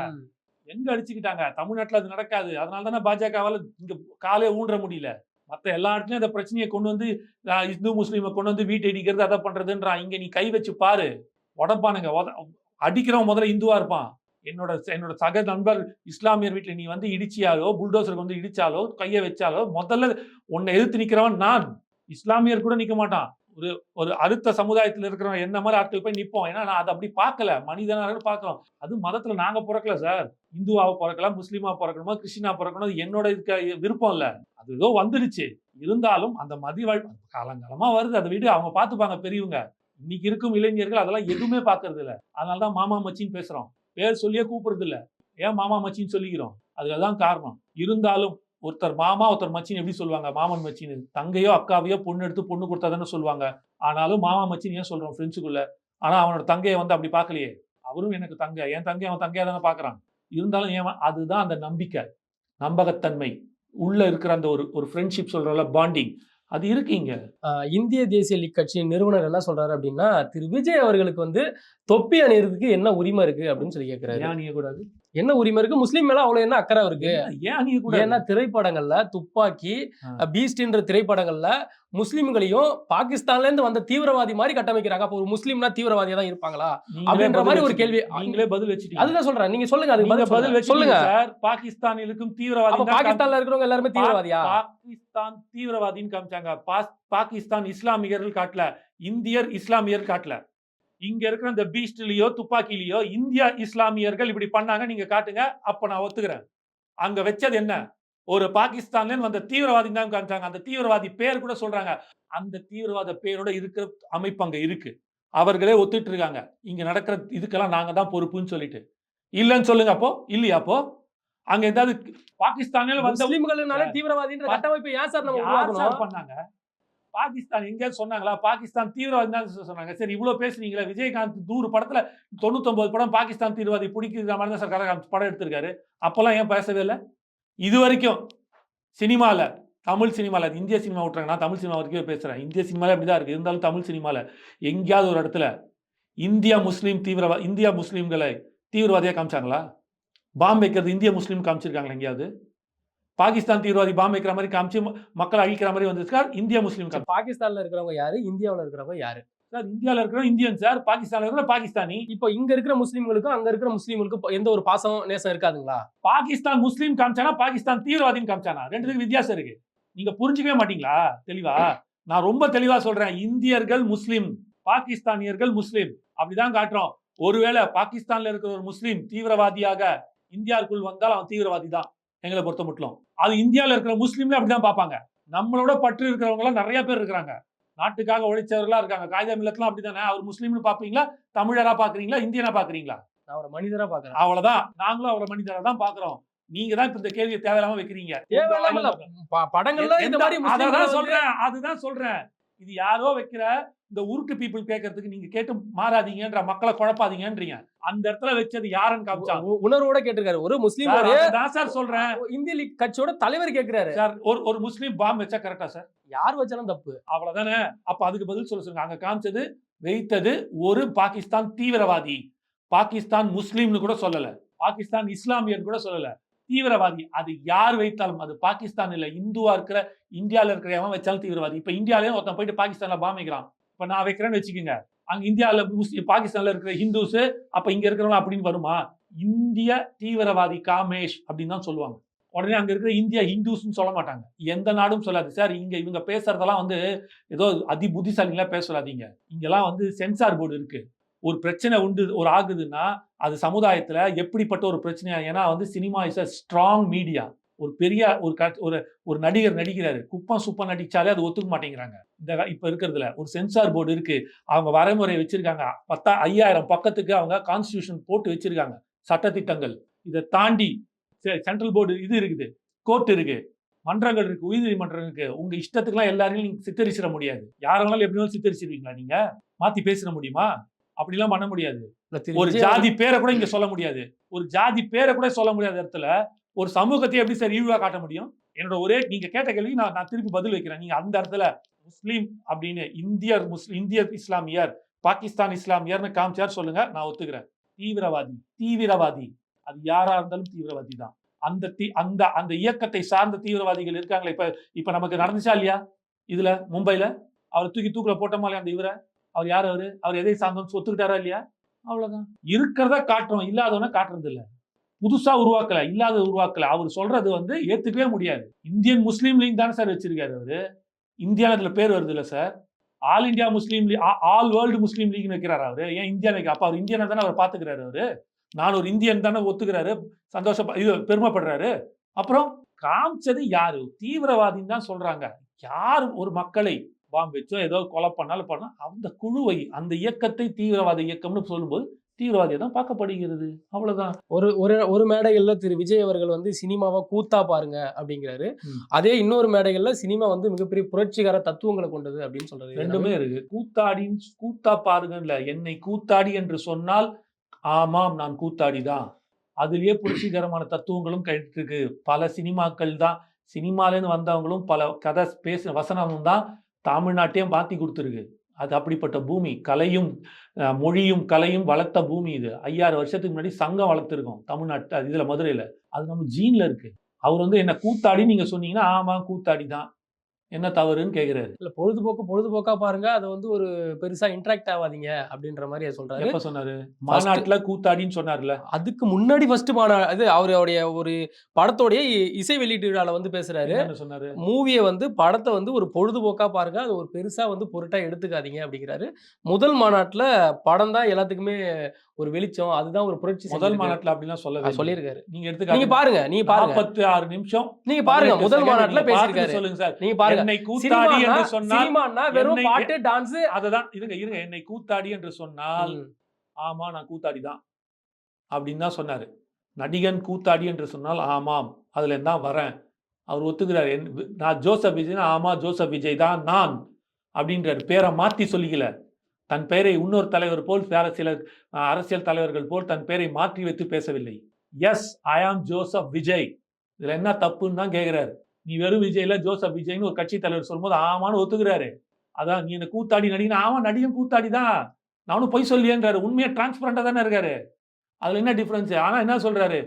எங்க அடிச்சுக்கிட்டாங்க? தமிழ்நாட்டுல அது நடக்காது. அதனால தானே பாஜகவால இங்க காலே ஊன்ற முடியல. மற்ற எல்லா இடத்துலையும் அந்த பிரச்சனையை கொண்டு வந்து இந்து முஸ்லீமை கொண்டு வந்து வீட்டை இடிக்கிறது அதை பண்ணுறதுன்றா இங்கே நீ கை வச்சு பாரு. உடப்பானுங்க அடிக்கிறவன் முதல்ல இந்துவாக இருப்பான். என்னோட என்னோட சக நண்பர் இஸ்லாமியர் வீட்டில் நீ வந்து இடிச்சியாலோ புல்டோசருக்கு வந்து இடிச்சாலோ கையை வச்சாலோ முதல்ல உன்னை எதிர்த்து நிற்கிறவன் நான். இஸ்லாமியர் கூட நிற்க மாட்டான். ஒரு ஒரு அடுத்த சமுதாயத்தில் இருக்கிறவன் என்ன மாதிரி ஆட்கள் போய் நிற்போம் ஏன்னா நான் அதை அப்படி பார்க்கல. மனிதனாக பார்க்குறோம் அது மதத்தில் நாங்கள் பிறக்கல சார் இந்துவாவை பிறக்கலாம் முஸ்லீமாக பிறக்கணுமா கிறிஸ்டினாக பிறக்கணும் என்னோட இருக்க விருப்பம் இல்லை. அது ஏதோ வந்துடுச்சு. இருந்தாலும் அந்த மதிவாழ் காலங்காலமாக வருது. அதை விட அவங்க பார்த்துப்பாங்க பெரியவங்க. இன்னைக்கு இருக்கும் இளைஞர்கள் அதெல்லாம் எதுவுமே பார்க்கறது அதனால் தான் மாமா மச்சின்னு பேசுகிறோம் பேர் சொல்லியே கூப்பிடுறது இல்லை. ஏன் மாமா மச்சின்னு சொல்லிக்கிறோம்? அதுதான் காரணம். இருந்தாலும் ஒருத்தர் மாமா ஒருத்தர் மச்சின்னு எப்படி சொல்லுவாங்க? மாமன் மச்சின்னு தங்கையோ அக்காவையோ பொண்ணு எடுத்து பொண்ணு கொடுத்தாதானே சொல்லுவாங்க. ஆனாலும் மாமா மச்சின்னு ஏன் சொல்றோம் ஃப்ரெண்ட்ஸுக்குள்ள ஆனா அவனோட தங்கையை வந்து அப்படி பார்க்கலையே. அவரும் எனக்கு தங்கை என் தங்கை அவன் தங்கையா தானே பார்க்கறான். இருந்தாலும் ஏன் அதுதான் அந்த நம்பிக்கை நம்பகத்தன்மை. உள்ள இருக்கிற அந்த ஒரு ஒரு ஃப்ரெண்ட்ஷிப் சொல்றோம்ல பாண்டிங் அது இருக்குங்க இந்திய தேசிய லீக் கட்சியின் நிறுவனர் என்ன சொல்றாரு அப்படின்னா திரு விஜய் அவர்களுக்கு வந்து தொப்பி அணியறதுக்கு என்ன உரிமை இருக்கு அப்படின்னு சொல்லி கேட்கிறாரு ஏன் அணிய கூடாது என்ன உரிமை இருக்கு? முஸ்லீம் மேல அவ்வளவு என்ன அக்கறை இருக்கு? ஏன்னா திரைப்படங்கள்ல துப்பாக்கி. பீஸ்ட்ன்ற திரைப்படங்கள்ல முஸ்லிம்களையும் பாகிஸ்தான்ல இருந்து வந்த தீவிரவாதி மாதிரி கட்டமைக்கிறாங்க. அப்போ ஒரு முஸ்லீம்னா தீவிரவாதியா தான் இருப்பாங்களா? அப்படின்ற மாதிரி ஒரு. கேள்வி. நீங்களே பதில் வச்சுட்டீங்க. அதுதான் சொல்றேன். நீங்க சொல்லுங்க அதுக்கு பதில் சொல்லுங்க. பாகிஸ்தானிலுக்கும் தீவிரவாதி பாகிஸ்தான்ல இருக்கிறவங்க எல்லாருமே தீவிரவாதியா? பாகிஸ்தான் தீவிரவாதின்னு காமிச்சாங்க. பாகிஸ்தான் இஸ்லாமியர்கள் காட்டல. இந்தியர் இஸ்லாமியர் காட்டல. இங்க இருக்கிற இந்த பீஸ்ட்லயோ துப்பாக்கிலயோ இந்தியா இஸ்லாமியர்கள் இப்படி பண்ணாங்க நீங்க காட்டுங்க அப்ப நான் ஒத்துக்கிறேன். அங்க வச்சது என்ன? ஒரு பாகிஸ்தான்ல வந்த தீவிரவாதி தான் காமிச்சாங்க அந்த தீவிரவாதி பேர் கூட சொல்றாங்க. அந்த தீவிரவாத பேரோட இருக்கிற அமைப்பு அங்க இருக்கு. அவர்களே ஒத்துட்டு இருக்காங்க. இங்க நடக்கிற இதுக்கெல்லாம் நாங்க தான் பொறுப்புன்னு சொல்லிட்டு. இல்லைன்னு சொல்லுங்க அப்போ. இல்லையா அப்போ? அங்க ஏதாவது பாகிஸ்தான்ல வந்த முஸ்லிம்கள்னால தீவிரவாதின்ற கட்டமைப்பை ஏன் சார் நம்ம பண்ணாங்க? பாகிஸ்தான் எங்கேயாவது சொன்னாங்களா? பாகிஸ்தான் தீவிரவாதி தான் சொன்னாங்க. சரி இவ்வளோ பேசுனீங்களா. விஜயகாந்த் நூறு படத்தில் தொண்ணூத்தொம்பது படம் பாகிஸ்தான் தீவிரவாதி பிடிக்கிற மாதிரி தான் சார் கரகாந்த் படம் எடுத்திருக்காரு. அப்போல்லாம் ஏன் பேசவே இல்லை? இது வரைக்கும் சினிமாவில் தமிழ் சினிமாவில் இந்திய சினிமா விட்டுறாங்க. நான் தமிழ் சினிமா வரைக்கும் பேசுகிறேன் இந்திய சினிமால அப்படிதான் இருக்குது இருந்தாலும் தமிழ் சினிமாவில் எங்கேயாவது ஒரு இடத்துல இந்தியா முஸ்லீம் தீவிரவா இந்தியா முஸ்லீம்களை தீவிரவாதியாக காமிச்சாங்களா? பாம்பு வைக்கிறது இந்திய முஸ்லீம் காமிச்சிருக்காங்களா எங்கேயாவது? பாகிஸ்தான் தீவிரவாதி பாம்பு வைக்கிற மாதிரி காமிச்சு மக்களை அழிக்கிற மாதிரி வந்துருக்கா இந்தியா முஸ்லீம் பாகிஸ்தான்ல இருக்கிறவங்க யாரு? இந்தியாவுல இருக்கிறவங்க யாரு? சார் இந்தியாவில் இருக்கிற இந்தியன் சார் பாகிஸ்தான்ல இருக்கிற பாகிஸ்தானி. இப்போ இங்க இருக்கிற முஸ்லிம்களுக்கும் அங்க இருக்கிற முஸ்லிம்களுக்கும் எந்த ஒரு பாசம் நேசம் இருக்காதுங்களா? பாகிஸ்தான் முஸ்லீம் காமிச்சானா பாகிஸ்தான் தீவிரவாதின்னு காமிச்சானா? ரெண்டுத்துக்கு வித்தியாசம் இருக்கு. நீங்க புரிஞ்சுக்கவே மாட்டீங்களா? தெளிவா? நான் ரொம்ப தெளிவா சொல்றேன். இந்தியர்கள் முஸ்லீம் பாகிஸ்தானியர்கள் முஸ்லீம். அப்படிதான் காட்டுறோம். ஒருவேளை பாகிஸ்தான்ல இருக்கிற ஒரு முஸ்லீம் தீவிரவாதியாக இந்தியாவுக்குள் வந்தால் அவன் தீவிரவாதி தான் எங்களை பொறுத்த மட்டும் அது இந்தியாவில் இருக்கிற முஸ்லீம்ல அப்படிதான் பார்ப்பாங்க. நம்மளோட பற்று இருக்கிறவங்க எல்லாம் நிறைய பேர் இருக்கிறாங்க. நாட்டுக்காக உழைச்சவர்களா இருக்காங்க. காகிதா மில்லத்லாம் அப்படிதானே? அவர் முஸ்லீம்னு பாப்பீங்களா தமிழரா பாக்குறீங்களா இந்தியனா பாக்குறீங்களா நான் ஒரு மனிதரா பாக்குறேன் அவ்வளவுதான். நாங்களும் அவரை மனிதரை தான் பாக்குறோம் நீங்க தான் இந்த கேள்வியை தேவையில்லாம வைக்கிறீங்க. தேவையில்லாம படங்கள்ல இந்த மாதிரி அதான் சொல்றேன். அதுதான் சொல்றேன். இது யாரோ வைக்கிற இந்த உருட்டு பீப்புள் கேட்கறதுக்கு நீங்க கேட்டு மாறாதீங்கன்ற மக்களை குழப்பாதீங்கன்றீங்க. அந்த இடத்துல வச்சது யாருன்னு காமிச்சாங்க உ- உணர்வோட கேட்டிருக்காரு. ஒரு முஸ்லீம் தான் சார் சொல்றேன். இந்திய லீக் கட்சியோட தலைவர் கேக்குறாரு சார் ஒரு ஒரு முஸ்லீம் பாம்பு வச்சா கரெக்டா சார்? யார் வச்சாலும் தப்பு. அவ்வளவுதானே? அப்ப அதுக்கு பதில் சொல்ல சொல்லுங்க. அங்க காமிச்சது வைத்தது ஒரு பாகிஸ்தான் தீவிரவாதி. பாகிஸ்தான் முஸ்லீம்னு கூட சொல்லல. பாகிஸ்தான் இஸ்லாமியர் கூட சொல்லல. தீவிரவாதி. அது யார் வைத்தாலும்? அது பாகிஸ்தான் இல்லை இந்துவா இருக்கிற இந்தியாவில் இருக்கிற எவன் வச்சாலும் தீவிரவாதி. இப்போ இந்தியாலயும் ஒருத்தன் போயிட்டு பாகிஸ்தானில் பாம் வைக்கிறான். நான் வைக்கிறேன்னு வச்சுக்கோங்க. அங்கே இந்தியாவில் முஸ்லீம் பாகிஸ்தானில் இருக்கிற ஹிந்துஸ் அப்போ இங்கே இருக்கிறவங்க அப்படின்னு வருமா? இந்திய தீவிரவாதி காமேஷ் அப்படின்னு தான் சொல்லுவாங்க. உடனே அங்கே இருக்கிற இந்தியா ஹிந்துஸ்னு சொல்ல மாட்டாங்க. எந்த நாடும் சொல்லாது. சார் இங்கே இவங்க பேசுறதெல்லாம் வந்து ஏதோ அதி புத்திசாலிங்களா பேச சொல்லாதீங்க. இங்கெல்லாம் வந்து சென்சார் போர்டு இருக்குது ஒரு பிரச்சனை உண்டு ஒரு ஆகுதுன்னா அது சமுதாயத்தில் எப்படிப்பட்ட ஒரு பிரச்சனையா ஏன்னா வந்து cinema is a strong media ஒரு பெரிய ஒரு க- ஒரு ஒரு நடிகர் நடிக்கிறாரு. குப்பம் சுப்பம் நடிச்சாலே அது ஒத்துக்க மாட்டேங்கிறாங்க. இந்த இப்போ இருக்கிறதுல ஒரு சென்சார் போர்டு இருக்கு. அவங்க வரைமுறை வச்சிருக்காங்க. பத்தா ஐயாயிரம் பக்கத்துக்கு அவங்க கான்ஸ்டியூஷன் போட்டு வச்சிருக்காங்க. சட்டத்திட்டங்கள். இதை தாண்டி சென்ட்ரல் போர்டு இது இருக்குது. கோர்ட் இருக்கு. மன்றங்கள் இருக்கு. உயர்நீதிமன்றம் இருக்கு. உங்க இஷ்டத்துக்குலாம் எல்லாரையும் நீங்க சித்தரிச்சிட முடியாது. யார வேணாலும் எப்படி வேணாலும் சித்தரிச்சிருவீங்களா நீங்க? மாத்தி பேசிட முடியுமா? அப்படிலாம் பண்ண முடியாது. ஒரு ஜாதி பேரை கூட இங்க சொல்ல முடியாது. ஒரு ஜாதி பேரை கூட சொல்ல முடியாத இடத்துல ஒரு சமூகத்தை எப்படி சார் இழிவா காட்ட முடியும்? என்னோட ஒரே நீங்க கேட்ட கேள்வி நான் நான் திருப்பி பதில் வைக்கிறேன். நீங்க அந்த இடத்துல முஸ்லீம் அப்படின்னு இந்தியர் முஸ்லீம் இந்திய இஸ்லாமியர் பாகிஸ்தான் இஸ்லாமியர்னு காமிச்சார் சொல்லுங்க நான் ஒத்துக்கிறேன். தீவிரவாதி தீவிரவாதி. அது யாரா இருந்தாலும் தீவிரவாதி தான். அந்த தீ அந்த அந்த இயக்கத்தை சார்ந்த தீவிரவாதிகள் இருக்காங்களே இப்ப இப்ப நமக்கு நடந்துச்சா இல்லையா? இதுல மும்பைல? அவர் தூக்கி தூக்குல போட்டோமா இல்லையா அந்த இவரை? அவர் யார் அவரு? அவர் எதை சார்ந்தோம் ஒத்துக்கிட்டாரா இல்லையா? அவ்வளோதான் இருக்கிறத காட்டுறோம் இல்லாதவன காட்டுறது இல்லை புதுசாக உருவாக்கல இல்லாத உருவாக்கல. அவர் சொல்றது வந்து ஏற்றுக்கவே முடியாது. இந்தியன் முஸ்லீம் லீக் தானே சார் வச்சிருக்காரு அவர்? இந்தியாவில் இதில் பேர் வருது இல்லை sir? All India Muslim League all world Muslim லீக்னு வைக்கிறார் அவர்? ஏன் இந்தியா வைக்க அவர் இந்தியனை தானே அவர் பார்த்துக்கிறாரு அவர்? நான் ஒரு இந்தியன் தானே ஒத்துக்கிறாரு சந்தோஷம் இது பெருமைப்படுறாரு. அப்புறம் காமிச்சது யாரு? தீவிரவாதின்னு தான் சொல்றாங்க. யார் ஒரு மக்களை பாம்பு வச்சோ ஏதோ கொலை பண்ணாலும் பண்ணா அந்த குழுவை அந்த இயக்கத்தை தீவிரவாத இயக்கம்னு சொல்லும்போது தீவிரவாதியை தான் பார்க்கப்படுகிறது. அவ்வளவுதான். ஒரு ஒரு ஒரு மேடைகள்ல திரு விஜய் அவர்கள் வந்து சினிமாவை கூத்தா பாருங்க அப்படிங்கிறாரு. அதே இன்னொரு மேடைகள்ல சினிமா வந்து மிகப்பெரிய புரட்சிகர தத்துவங்களை கொண்டது அப்படின்னு சொல்றது. ரெண்டுமே இருக்கு. கூத்தாடி கூத்தா பாருங்கல்ல என்னை கூத்தாடி என்று சொன்னால் ஆமாம் நான் கூத்தாடி தான் அதுலயே புரட்சிகரமான தத்துவங்களும் இருக்கு பல சினிமாக்கள் தான் சினிமாலேருந்து வந்தவங்களும் பல கதை பேச வசனமும் தான் தமிழ்நாட்டையும் பாத்தி கொடுத்துருக்கு. அது அப்படிப்பட்ட பூமி. கலையும் மொழியும் கலையும் வளர்த்த பூமி இது. ஐயாயிரம் வருஷத்துக்கு முன்னாடி சங்கம் வளர்த்துருக்கோம். தமிழ்நாட்டு அது மதுரையில். அது நம்ம ஜீனில் இருக்குது அவர் வந்து என்ன கூத்தாடி நீங்கள் சொன்னீங்கன்னா ஆமாம் கூத்தாடி தான் என்ன தவறுன்னு கேக்குறாரு. இல்ல பொழுதுபோக்கு பொழுதுபோக்கா பாருங்க. அதை வந்து ஒரு பெருசா இன்ட்ராக்ட் ஆகாதீங்க அப்படின்ற மாதிரி சொல்றாரு. எப்ப சொன்னாரு? மாநாட்டுல கூத்தாடின்னு சொன்னார்ல. அதுக்கு முன்னாடி ஃபர்ஸ்ட் மாநா அது அவருடைய ஒரு படத்தோடைய இசை வெளியீட்டு விழால வந்து பேசுறாரு. என்ன சொன்னாரு? மூவியை வந்து படத்தை வந்து ஒரு பொழுதுபோக்கா பாருங்க. அது ஒரு பெருசா வந்து பொருட்டா எடுத்துக்காதீங்க அப்படிங்கிறாரு. முதல் மாநாட்டுல படம் தான் எல்லாத்துக்குமே ஒரு வெளிச்சம். அதுதான் ஒரு புரட்சி முதல். மாநாட்டுல அப்படிலாம் ஆ, சொல்லவே சொல்லியிருக்காரு. நீங்க நீங்க எடுத்துக்காட்டு பாருங்க நீங்க பாருங்க. நாற்பத்தி ஆறு நிமிஷம் நீங்க பாருங்க முதல் மாநாட்டுல நீங்க பேசியிருக்காரு. சொல்லுங்க சார். நீங்க பாருங்க. என்னை கூத்தாடி என்று சொன்னால் வெறும் பாட்டு டான்ஸ். அததான். இருங்க இருங்க. என்னை கூத்தாடி என்று சொன்னால் ஆமா நான் கூத்தாடி தான் அப்படின்னு தான் சொன்னாரு. நடிகன் கூத்தாடி என்று சொன்னால் ஆமாம் அதுல தான் வரேன். அவர் ஒத்துக்கிறார். என் நான் ஜோசப் விஜய்னா ஆமா ஜோசப் விஜய் தான் நான் அப்படின்றார். பேரை மாத்தி சொல்லிக்கல. தன் பெயரை இன்னொரு தலைவர் போல் வேற சில அரசியல் தலைவர்கள் போல் தன் பெயரை மாற்றி வைத்து பேசவில்லை. எஸ் ஐ ஆம் ஜோசப் விஜய் இதுல என்ன தப்புன்னு தான் கேக்குறாரு. நீ வெறும் விஜய்ல ஜோசப் விஜய்னு ஒரு கட்சி தலைவர் சொல்லும்போது ஆமான்னு ஒத்துக்கிறாரு. அதான் நீ என்ன கூத்தாடி நடிகன் ஆமா நடிகன் கூத்தாடி தான். நானும் பொய் சொல்லியேன்றாரு. உண்மையை டிரான்ஸ்பரண்டா தானே இருக்காரு. அதில் என்ன டிஃபரன்ஸ் ஆனால் என்ன சொல்கிறாரு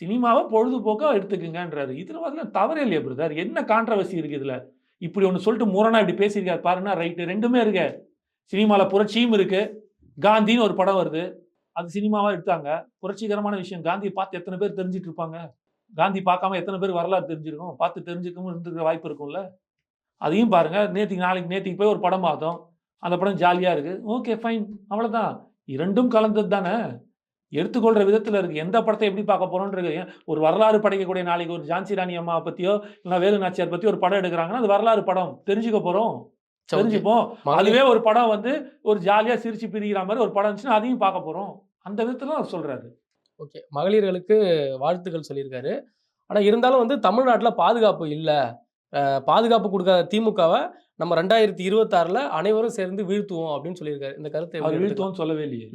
சினிமாவை பொழுதுபோக்கா எடுத்துக்குங்கன்றாரு. இதில் வரல தவறே இல்லையா பிரதர் என்ன கான்ட்ரவர்சி இருக்குது இதில்? இப்படி ஒன்று சொல்லிட்டு முரணா இப்படி பேசியிருக்காரு பாருன்னா ரைட்டு ரெண்டுமே இருக்கு. சினிமாவில் புரட்சியும் இருக்குது காந்தின்னு ஒரு படம் வருது. அது சினிமாவாக எடுத்தாங்க. புரட்சிகரமான விஷயம். காந்தியை பார்த்து எத்தனை பேர் தெரிஞ்சிட்டு இருப்பாங்க? காந்தி பார்க்காம எத்தனை பேர் வரலாறு தெரிஞ்சிருக்கும்? பார்த்து தெரிஞ்சுக்கவும் இருந்துக்கிற வாய்ப்பு இருக்கும்ல? அதையும் பாருங்க. நேத்திக்கு நாளைக்கு நேத்திக்கு போய் ஒரு படம் பார்த்தோம். அந்த படம் ஜாலியா இருக்கு. ஓகே ஃபைன் அவ்வளவுதான். இரண்டும் கலந்தது தானே? எடுத்துக்கொள்ற விதத்துல இருக்கு. எந்த படத்தை எப்படி பார்க்க போறோன்றது ஏன்? ஒரு வரலாறு படைக்கக்கூடிய நாளைக்கு ஒரு ஜான்சி ராணி அம்மா பத்தியோ இல்லை வேலு நாச்சியார் பத்தி ஒரு படம் எடுக்கிறாங்கன்னா அது வரலாறு படம். தெரிஞ்சுக்க போறோம். தெரிஞ்சுப்போம். அதுவே ஒரு படம் வந்து ஒரு ஜாலியா சிரிச்சு பிரிக்கிற மாதிரி ஒரு படம் இருந்துச்சுன்னா அதையும் பார்க்க போறோம். அந்த விதத்துல அவர் சொல்றாரு. ஓகே. மகளிர்களுக்கு வாழ்த்துக்கள் சொல்லியிருக்காரு. ஆனா இருந்தாலும் வந்து தமிழ்நாட்டுல பாதுகாப்பு இல்ல. பாதுகாப்பு கொடுக்காத திமுகவை நம்ம ரெண்டாயிரத்தி இருபத்தாறுல அனைவரும் சேர்ந்து வீழ்த்துவோம் அப்படின்னு சொல்லியிருக்காரு. இந்த கருத்தை? வீழ்த்துவோம்னு சொல்லவே இல்லையே.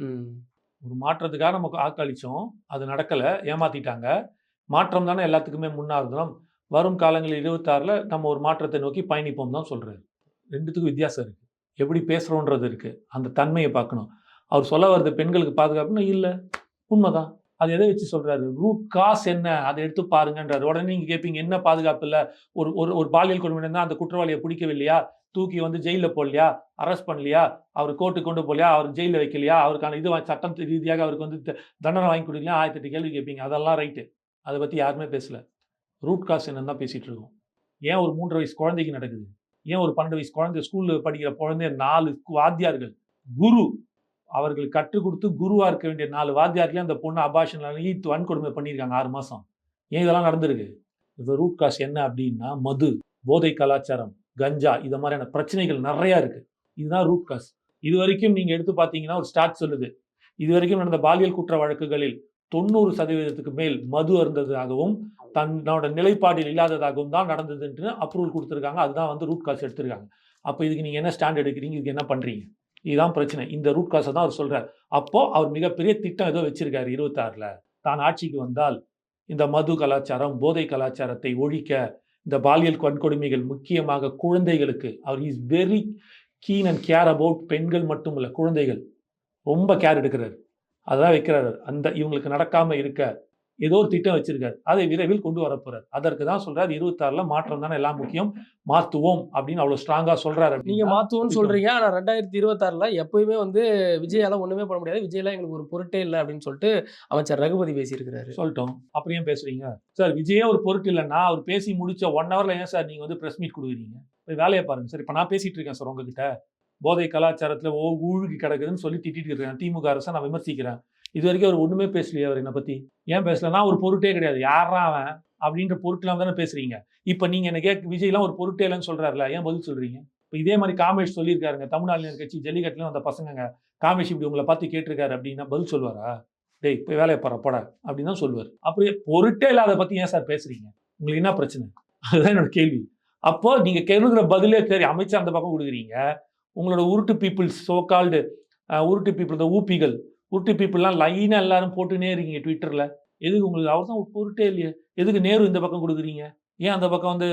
ஒரு மாற்றத்துக்காக நமக்கு வாக்களிச்சோம் அது நடக்கல. ஏமாத்திட்டாங்க. மாற்றம் தானே எல்லாத்துக்குமே முன்னார்தம் வரும் காலங்களில் இருபத்தாறுல நம்ம ஒரு மாற்றத்தை நோக்கி பயணிப்போம் தான் சொல்றாரு. ரெண்டுத்துக்கும் வித்தியாசம் இருக்கு. எப்படி பேசுறோன்றது இருக்கு. அந்த தன்மையை பார்க்கணும். அவர் சொல்ல வர்றது பெண்களுக்கு பாதுகாப்புன்னா இல்லை. உண்மைதான். அது எதை வச்சு சொல்றாரு? ரூட் காஸ் என்ன? அதை எடுத்து பாருங்கன்றாரு. உடனே நீங்க கேட்பீங்க என்ன பாதுகாப்பு இல்லை? ஒரு ஒரு ஒரு பாலியல் கொடுமை அந்த குற்றவாளியை பிடிக்கவில்லையா? தூக்கி வந்து ஜெயிலில் போடலையா? அரெஸ்ட் பண்ணலையா? அவர் கோர்ட்டு கொண்டு போகலையா? அவர் ஜெயிலில் வைக்கலையா? அவருக்கான இது சட்டம் ரீதியாக அவருக்கு வந்து தண்டனை வாங்கி கொடுக்கலையா? ஆயிரத்தி எட்டு கேள்வி கேட்பீங்க அதெல்லாம் ரைட்டு அதை பற்றி யாருமே பேசல. ரூட் காஸ் என்னன்னு தான் பேசிகிட்டு இருக்கோம். ஏன் ஒரு மூன்றரை வயசு குழந்தைக்கு நடக்குது? ஏன் ஒரு பன்னெண்டு வயசு குழந்தை ஸ்கூலில் படிக்கிற குழந்தைய நாலு வாத்தியார்கள்? குரு அவர்கள் கற்றுக் கொடுத்து குருவாக இருக்க வேண்டிய நாலு வாத்தியார்களையும் அந்த பொண்ணு அபாஷன் ஈத்து வன்கொடுமை பண்ணியிருக்காங்க ஆறு மாதம் ஏன் இதெல்லாம் நடந்திருக்கு? இது ரூட் காஸ் என்ன அப்படின்னா மது போதை கலாச்சாரம் கஞ்சா இது மாதிரியான பிரச்சனைகள் நிறையா இருக்குது இதுதான் ரூட் காஸ் இது வரைக்கும் நீங்கள் எடுத்து பார்த்தீங்கன்னா ஒரு ஸ்டார்ட் சொல்லுது. இது வரைக்கும் நடந்த பாலியல் குற்ற வழக்குகளில் தொண்ணூறு சதவீதத்துக்கு மேல் மது அருந்ததாகவும் தன்னோட நிலைப்பாடில் இல்லாததாகவும் தான் நடந்ததுன்ட்டு அப்ரூவல் கொடுத்துருக்காங்க. அதுதான் வந்து ரூட் காஸ் எடுத்திருக்காங்க. அப்போ இதுக்கு நீங்கள் என்ன ஸ்டாண்ட் எடுக்கிறீங்க? இதுக்கு என்ன பண்ணுறீங்க இதுதான் பிரச்சனை. இந்த ரூட் காசை தான் அவர் சொல்கிறார் அப்போ அவர் மிகப்பெரிய திட்டம் ஏதோ வச்சுருக்கார் இருபத்தாறில். தான் ஆட்சிக்கு வந்தால் இந்த மது கலாச்சாரம் போதை கலாச்சாரத்தை ஒழிக்க இந்த பாலியல் வன்கொடுமைகள் முக்கியமாக குழந்தைகளுக்கு அவர் is very keen and care about பெண்கள் மட்டும் இல்லை குழந்தைகள். ரொம்ப கேர் எடுக்கிறார். அதான் வைக்கிறார். அந்த இவங்களுக்கு நடக்காமல் இருக்க ஏதோ ஒரு திட்டம் வச்சிருக்காரு. அதை விரைவில் கொண்டு வரப்போறார் அதற்கு தான் சொல்றாரு இருபத்தாறுல மாற்றம் தானே எல்லாம் முக்கியம். மாத்துவோம் அப்படின்னு அவ்வளவு ஸ்ட்ராங்கா சொல்றாரு நீங்க மாத்துவோம்னு சொல்றீங்க. ஆனா ரெண்டாயிரத்தி இருபத்தாறுல எப்பயுமே வந்து விஜயால ஒண்ணுமே பண்ண முடியாது. விஜய்லாம் எங்களுக்கு ஒரு பொருட்டே இல்லை அப்படின்னு சொல்லிட்டு அமைச்சர் ரகுபதி பேசியிருக்கிறாரு. சொல்லிட்டோம். ஏன் பேசுறீங்க? சார் விஜயே ஒரு பொருட்டு இல்லைன்னா அவர் பேசி முடிச்ச ஒன் ஹவர்ல ஏன் சார் நீங்க வந்து பிரஸ் மீட் கொடுக்குறீங்க? வேலையை பாருங்க சார். இப்ப நான் பேசிட்டு இருக்கேன் சார் உங்ககிட்ட. போதை கலாச்சாரத்துல ஓ ஊழுகி கிடக்குதுன்னு சொல்லி திட்டிட்டு இருக்கேன் திமுக அரசை நான் விமர்சிக்கிறேன். இது வரைக்கும் அவர் ஒன்றுமே பேசலையே அவர் என்னை பற்றி ஏன் பேசலன்னா ஒரு பொருட்டே கிடையாது. யாரா அவன் அப்படின்ற பொருட்லாம் தானே பேசுகிறீங்க இப்போ நீங்கள் என்ன கேட்க விஜய்லாம் ஒரு பொருட்டே இல்லைன்னு சொல்கிறாருல ஏன் பதில் சொல்கிறீங்க இப்போ இதே மாதிரி காமேஷ் சொல்லியிருக்காருங்க தமிழ்நாடு கட்சி ஜல்லிக்கட்டில் அந்த பசங்கங்க காமேஷ் இப்படி உங்களை பார்த்து கேட்டிருக்காரு அப்படின்னா பதில் சொல்லுவாரா? டேய் இப்போ வேலையை பாரு போட அப்படின்னு தான் சொல்லுவார். அப்படியே பொருட்டே இல்லாத பற்றி ஏன் சார் பேசுகிறீங்க உங்களுக்கு என்ன பிரச்சனை? அதுதான் என்னோட கேள்வி. அப்போ நீங்கள் கேட்குற பதிலே சரி அமைச்சர் அந்த பக்கம் கொடுக்குறீங்க. உங்களோட உருட்டு பீப்புள்ஸ் சோ கால்டு உருட்டு பீப்புள் இந்த ஊப்பிகள் உருட்டு பீப்புளெலாம் லைனாக எல்லாரும் போட்டுனே இருக்கீங்க ட்விட்டரில் எதுக்கு உங்களுக்கு அவர் தான் பொருட்டே இல்லையே. எதுக்கு நேரு இந்த பக்கம் கொடுக்குறீங்க? ஏன் அந்த பக்கம் வந்து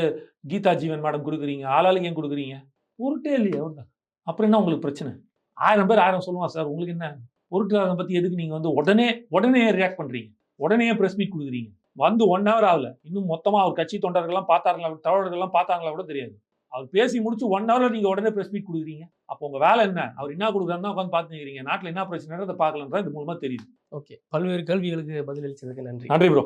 கீதா ஜீவன் மேடம் கொடுக்குறீங்க? ஆளாளுக்கு ஏன் கொடுக்குறீங்க? பொருட்டே இல்லையே அவர் தான் அப்புறம் என்ன உங்களுக்கு பிரச்சனை? ஆயிரம் பேர் ஆயிரம் சொல்லுவான் சார். உங்களுக்கு என்ன? பொருட்களை பற்றி எதுக்கு நீங்கள் வந்து உடனே உடனே ரியாக்ட் பண்ணுறீங்க உடனே ப்ரெஸ் மீட் கொடுக்குறீங்க. வந்து ஒன் ஹவர் ஆகல. இன்னும் மொத்தமாக அவர் கட்சி தொண்டர்கள்லாம் பார்த்தாங்களா தோழர்கள்லாம் பார்த்தாங்களா கூட தெரியாது. அவர் பேசி முடிச்சு ஒன் ஹவர்ல நீங்க உடனே ப்ரெஸ் மீட் கொடுக்குறீங்க. அப்போ உங்க வேலை என்ன? அவர் என்ன கொடுக்குறாருன்னா உட்காந்து பார்த்துக்கிறீங்க. நாட்டில் என்ன பிரச்சனை பார்க்கலன்றா இது மூலமா தெரியுது. ஓகே பல்வேறு கேள்விகளுக்கு பதிலளிச்சதுக்கு நன்றி. நன்றி ப்ரோ